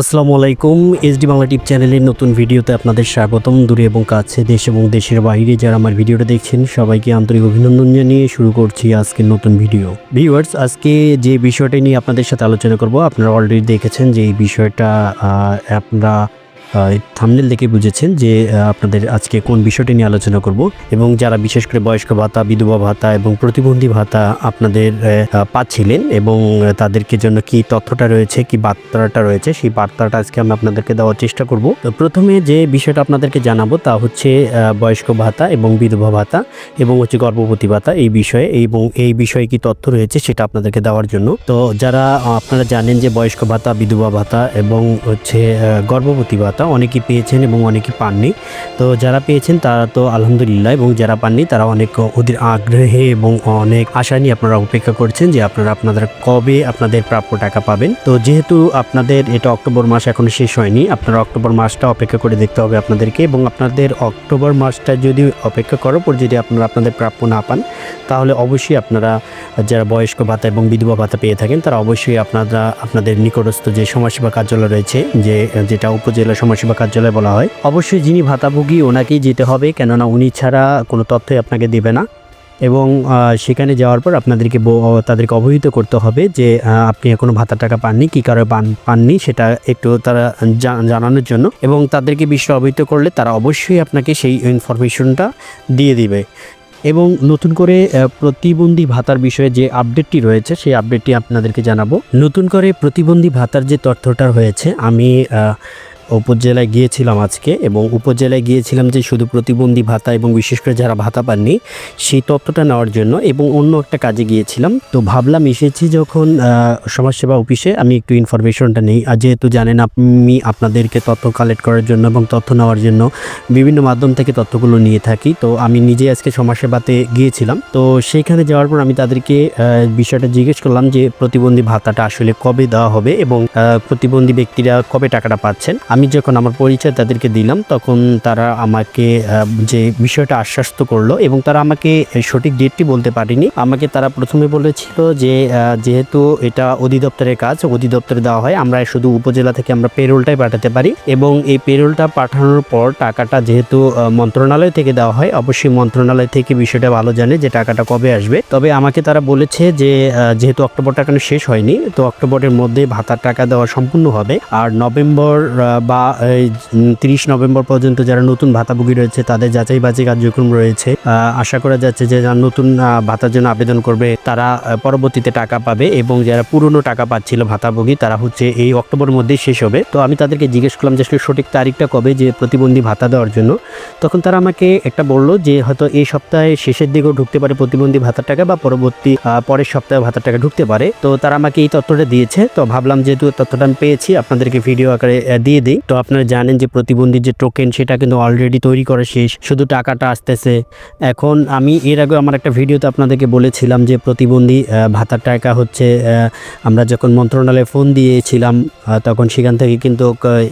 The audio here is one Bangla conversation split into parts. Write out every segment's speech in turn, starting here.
আসসালামু আলাইকুম এসডি বাংলা টিপ চ্যানেলের নতুন ভিডিওতে আপনাদের স্বাগতম। দূরে এবং কাছে দেশ এবং দেশের বাইরে যারা আমার ভিডিওটা দেখছেন, সবাইকে আন্তরিক অভিনন্দন জানিয়ে শুরু করছি আজকে নতুন ভিডিও। ভিউয়ার্স, আজকে যে বিষয়টা নিয়ে আপনাদের সাথে আলোচনা করব, আপনারা অলরেডি দেখেছেন যে এই বিষয়টা আপনারা থামনেল দেখে বুঝেছেন যে আপনাদের আজকে কোন বিষয়টি নিয়ে আলোচনা করব এবং যারা বিশেষ করে বয়স্ক ভাতা, বিধবা ভাতা এবং প্রতিবন্ধী ভাতা আপনাদের পাচ্ছিলেন এবং তাদেরকে জন্য কি তথ্যটা রয়েছে, কি বার্তাটা রয়েছে, সেই বার্তাটা আজকে আমি আপনাদেরকে দেওয়ার চেষ্টা করব। প্রথমে যে বিষয়টা আপনাদেরকে জানাব তা হচ্ছে বয়স্ক ভাতা এবং বিধবা ভাতা এবং হচ্ছে গর্ভবতী ভাতা এই বিষয়ে এবং এই বিষয়ে কি তথ্য রয়েছে সেটা আপনাদেরকে দেওয়ার জন্য। তো যারা, আপনারা জানেন যে বয়স্ক ভাতা, বিধবা ভাতা এবং হচ্ছে গর্ভবতী ভাতা অনেকেই পেয়েছেন এবং অনেকেই পাননি। তো যারা পেয়েছেন তারা তো আলহামদুলিল্লাহ এবং যারা পাননি তারা অনেক অধীর আগ্রহে এবং অনেক আশা নিয়ে আপনারা অপেক্ষা করছেন যে আপনারা আপনাদের কবে আপনাদের প্রাপ্য টাকা পাবেন। তো যেহেতু আপনাদের এটা অক্টোবর মাস এখনও শেষ হয়নি, আপনারা অক্টোবর মাসটা অপেক্ষা করে দেখতে হবে আপনাদেরকে এবং আপনাদের অক্টোবর মাসটা যদি অপেক্ষা করার পর যদি আপনারা আপনাদের প্রাপ্য না পান, তাহলে অবশ্যই আপনারা যারা বয়স্ক ভাতা এবং বিধবা ভাতা পেয়ে থাকেন, তারা অবশ্যই আপনারা আপনাদের নিকটস্থ যে সমাজসেবা কার্যালয় রয়েছে, যে, যেটা উপজেলা সমাজসেবা কার্যালয় বলা হয়। অবশ্যই যিনি ভাতাভোগী, ওনাকেই যেতে হবে, কেননা উনি ছাড়া কোনো তথ্যই আপনাকে দেবে না। এবং সেখানে যাওয়ার পর আপনাদেরকে তাদেরকে অবহিত করতে হবে যে আপনি এখনও ভাতার টাকা পাননি, কী কারণে পান, পাননি, সেটা একটু তারা জানানোর জন্য। এবং তাদেরকে বিষয়ে অবহিত করলে তারা অবশ্যই আপনাকে সেই ইনফরমেশনটা দিয়ে দিবে। এবং নতুন করে প্রতিবন্ধী ভাতার বিষয়ে যে আপডেটটি রয়েছে, সেই আপডেটটি আপনাদেরকে জানাব। নতুন করে প্রতিবন্ধী ভাতার যে তথ্যটা হয়েছে আমি উপজেলায় গিয়েছিলাম আজকে এবং উপজেলায় গিয়েছিলাম যে শুধু প্রতিবন্ধী ভাতা এবং বিশেষ করে যারা ভাতা পাননি, সেই তথ্যটা নেওয়ার জন্য এবং অন্য একটা কাজে গিয়েছিলাম। তো ভাবলাম এসেছি যখন সমাজসেবা অফিসে। আমি একটু ইনফরমেশনটা নেই। আর যেহেতু জানেন আমি আপনাদেরকে তথ্য কালেক্ট করার জন্য এবং তথ্য নেওয়ার জন্য বিভিন্ন মাধ্যম থেকে তথ্যগুলো নিয়ে থাকি। তো আমি নিজে আজকে সমাজসেবাতে গিয়েছিলাম। তো সেইখানে যাওয়ার পর আমি তাদেরকে বিষয়টা জিজ্ঞেস করলাম যে প্রতিবন্ধী ভাতাটা আসলে কবে দেওয়া হবে এবং প্রতিবন্ধী ব্যক্তিরা কবে টাকাটা পাচ্ছেন। আমি যখন আমার পরিচয় তাদেরকে দিলাম, তখন তারা আমাকে যে বিষয়টা আশ্বস্ত করল এবং তারা আমাকে সঠিক ডেটটি বলতে পারেনি। আমাকে তারা প্রথমে বলেছিল যে যেহেতু এটা অধিদপ্তরের কাজ, অধিদপ্তরে দেওয়া হয়, আমরা শুধু উপজেলা থেকে আমরা পেরোলটাই পাঠাতে পারি এবং এই পেরোলটা পাঠানোর পর টাকাটা যেহেতু মন্ত্রণালয় থেকে দেওয়া হয়, অবশ্যই মন্ত্রণালয় থেকে বিষয়টা ভালো জানে যে টাকাটা কবে আসবে। তবে আমাকে তারা বলেছে যে যেহেতু অক্টোবর টাকা শেষ হয়নি, তো অক্টোবরের মধ্যে ভাতার টাকা দেওয়া সম্পূর্ণ হবে। আর নভেম্বর বা তিরিশ নভেম্বর পর্যন্ত যারা নতুন ভাতাভোগী রয়েছে, তাদের যাচাই বাছাই কার্যক্রম রয়েছে। আশা করা যাচ্ছে যে যারা নতুন ভাতার জন্য আবেদন করবে, তারা পরবর্তীতে টাকা পাবে এবং যারা পুরনো টাকা পাচ্ছিল ভাতাভোগী তারা হচ্ছে এই অক্টোবরের মধ্যেই শেষ হবে। তো আমি তাদেরকে জিজ্ঞেস করলাম যে আসলে সঠিক তারিখটা কবে যে প্রতিবন্ধী ভাতা দেওয়ার জন্য? তখন তারা আমাকে একটা বলল যে হয়তো এই সপ্তাহে শেষের দিকেও ঢুকতে পারে প্রতিবন্ধী ভাতার টাকা বা পরবর্তী পরের সপ্তাহে ভাতার টাকা ঢুকতে পারে। তো তারা আমাকে এই তথ্যটা দিয়েছে। তো ভাবলাম যেহেতু তথ্যটা আমি পেয়েছি, আপনাদেরকে ভিডিও আকারে দিয়ে দিই। তো আপনারা জানেন যে প্রতিবন্ধী যে টোকেন সেটা কিন্তু অলরেডি তৈরি করা শেষ, শুধু টাকাটা আসতেছে। এখন আমি এর আগে আমার একটা ভিডিওতে আপনাদেরকে বলেছিলাম যে প্রতিবন্ধী ভাতার টাকা হচ্ছে আমরা যখন মন্ত্রণালয়ে ফোন দিয়েছিলাম তখন সেখান থেকে কিন্তু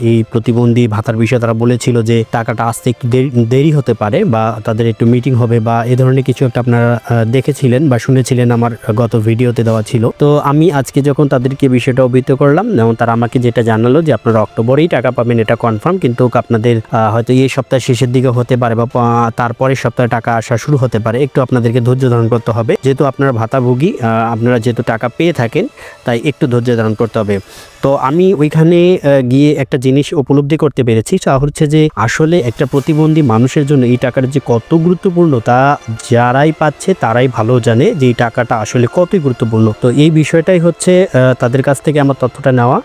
এই প্রতিবন্ধী ভাতার বিষয়ে তারা বলেছিল যে টাকাটা আসতে একটু দেরি- দেরি হতে পারে বা তাদের একটু মিটিং হবে বা এ ধরনের কিছু একটা আপনারা দেখেছিলেন বা শুনেছিলেন আমার গত ভিডিওতে দেওয়া ছিল। তো আমি আজকে যখন তাদেরকে বিষয়টা অভিহিত করলাম, এবং তারা আমাকে যেটা জানালো যে আপনারা অক্টোবরেই টাকা পাবেন, এটা কনফার্ম কিন্তু আপনাদের হয়তো এই সপ্তাহের শেষের দিকে হতে পারে বা তারপরের সপ্তাহে টাকা আসা শুরু হতে পারে। একটু আপনাদেরকে ধৈর্য ধারণ করতে হবে। যেহেতু আপনারা ভাতাভোগী আপনারা যেহেতু টাকা পেয়ে থাকেন, তাই একটু ধৈর্য ধারণ করতে হবে। তো আমি ওইখানে গিয়ে একটা জিনিস উপলব্ধি করতে পেরেছি তা হচ্ছে যে আসলে একটা প্রতিবন্ধী মানুষের জন্য এই টাকাটা যে কত গুরুত্বপূর্ণ, তা যারাই পাচ্ছে তারাই ভালো জানে যে এই টাকাটা আসলে কতই গুরুত্বপূর্ণ। তো এই বিষয়টাই হচ্ছে তাদের কাছ থেকে আমার তথ্যটা নেওয়া।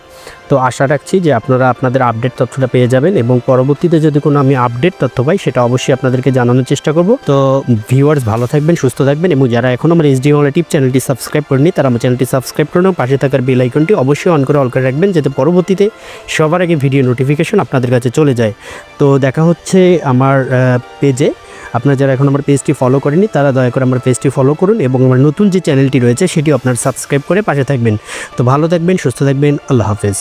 তো আশা রাখছি যে আপনারা আপনাদের আপডেট তথ্যটা পেয়ে যাবেন এবং পরবর্তীতে যদি কোনো আমি আপডেট তথ্য পাই, সেটা অবশ্যই আপনাদেরকে জানানোর চেষ্টা করব। তো ভিউয়ার্স ভালো থাকবেন, সুস্থ থাকবেন এবং যারা এখন আমার এসডি টিপ চ্যানেলটি সাবস্ক্রাইব করেনি তারা আমার চ্যানেলটি সাবস্ক্রাইব করে পাশে থাকার বেল আইকনটি অবশ্যই অন করে অল করে রাখবেন, যাতে পরবর্তীতে সবার আগে ভিডিও নোটিফিকেশন আপনাদের কাছে চলে যায়। তো দেখা হচ্ছে আমার পেজে আপনারা যারা এখন আমার পেজটি ফলো করেনি তারা দয়া করে আমার পেজটি ফলো করুন এবং আমার নতুন যে চ্যানেলটি রয়েছে, সেটিও আপনার সাবস্ক্রাইব করে পাশে থাকবেন। তো ভালো থাকবেন, সুস্থ থাকবেন, আল্লাহ হাফেজ।